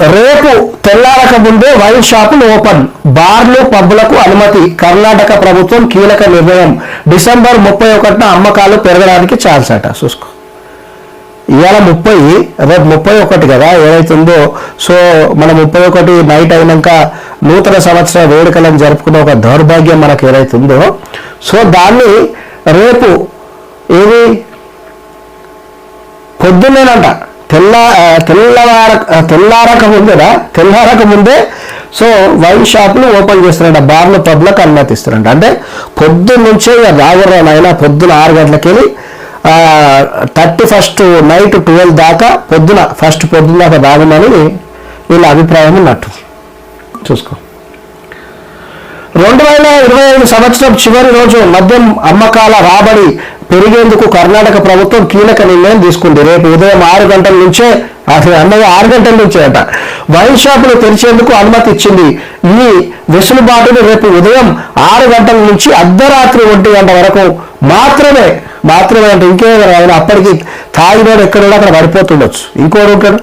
రేపు తెల్లారక ముందే వైన్ షాపులు ఓపెన్. బార్లు పబ్బులకు అనుమతి. కర్ణాటక ప్రభుత్వం కీలక నిర్ణయం. డిసెంబర్ ముప్పై ఒకటిన అమ్మకాలు పెరగడానికి ఛాన్స్ అట. చూసుకో. ఇవాళ ముప్పై రేపు ముప్పై ఒకటి కదా ఏదైతుందో. సో మన ముప్పై ఒకటి నైట్ అయినాక నూతన సంవత్సర వేడుకలను జరుపుకునే ఒక దౌర్భాగ్యం మనకు ఏదైతుందో. సో దాన్ని రేపు ఏది? పొద్దున్నేనంట. తెల్ల తెల్లవార తెల్లారక ముందేనా తెల్లారక ముందే సో వైన్ షాపులు ఓపెన్ చేస్తారంట. బార్లు పబ్లకు అనుమతిస్తారంట. అంటే పొద్దున్న నుంచే ఇక నాయన. పొద్దున ఆరు గంటలకి వెళ్ళి థర్టీ ఫస్ట్ నైట్ ట్వెల్వ్ దాకా పొద్దున ఫస్ట్ పొద్దున దాకా తాగమని వీళ్ళ అభిప్రాయం ఉన్నట్టు. చూసుకో. రెండు వేల ఇరవై ఐదు సంవత్సరం చివరి రోజు మద్యం అమ్మకాల రాబడి పెరిగేందుకు కర్ణాటక ప్రభుత్వం కీలక నిర్ణయం తీసుకుంది. రేపు ఉదయం ఆరు గంటల నుంచే అసలు అన్నది ఆరు గంటల నుంచే అట వైన్ షాపులు తెరిచేందుకు అనుమతి ఇచ్చింది. ఈ వెసులుబాటును రేపు ఉదయం ఆరు గంటల నుంచి అర్ధరాత్రి ఒంటి గంట వరకు మాత్రమే మాత్రమే అంటే ఇంకేమైనా ఆయన అప్పటికి తాగినోడు ఎక్కడో అక్కడ పడిపోతుండొచ్చు. ఇంకోడు ఉంటాడు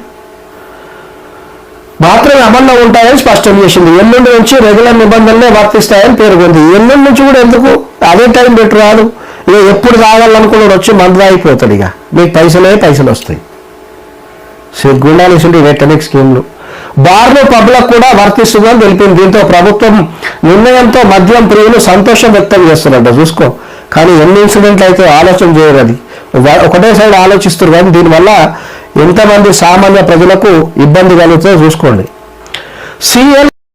మాత్రమే అమల్లో ఉంటాయని స్పష్టం చేసింది. ఎల్లుండి నుంచి రెగ్యులర్ నిబంధనలే వర్తిస్తాయని పేర్కొంది. ఎల్లుండి నుంచి కూడా ఎందుకు? అదే టైం పెట్టు రాదు. ఇక ఎప్పుడు తాగాలనుకున్నాడు వచ్చి మందు తాగిపోతాడు ఇక మీకు పైసలే పైసలు వస్తాయి గుండాలేసింటి వెటనిక్ స్కీమ్లు. బార్లు పబ్లకు కూడా వర్తిస్తుందని తెలిపింది. దీంతో ప్రభుత్వం నిర్ణయంతో మద్యం ప్రియులు సంతోషం వ్యక్తం చేస్తున్నట్టు చూసుకో. కానీ ఎన్ని ఇన్సిడెంట్లు అయితే ఆలోచన చేయరు అది. ఒకటే సైడ్ ఆలోచిస్తారు కానీ దీనివల్ల ఎంతమంది సామాన్య ప్రజలకు ఇబ్బంది కలుగుతుందో చూసుకోండి. సిఎల్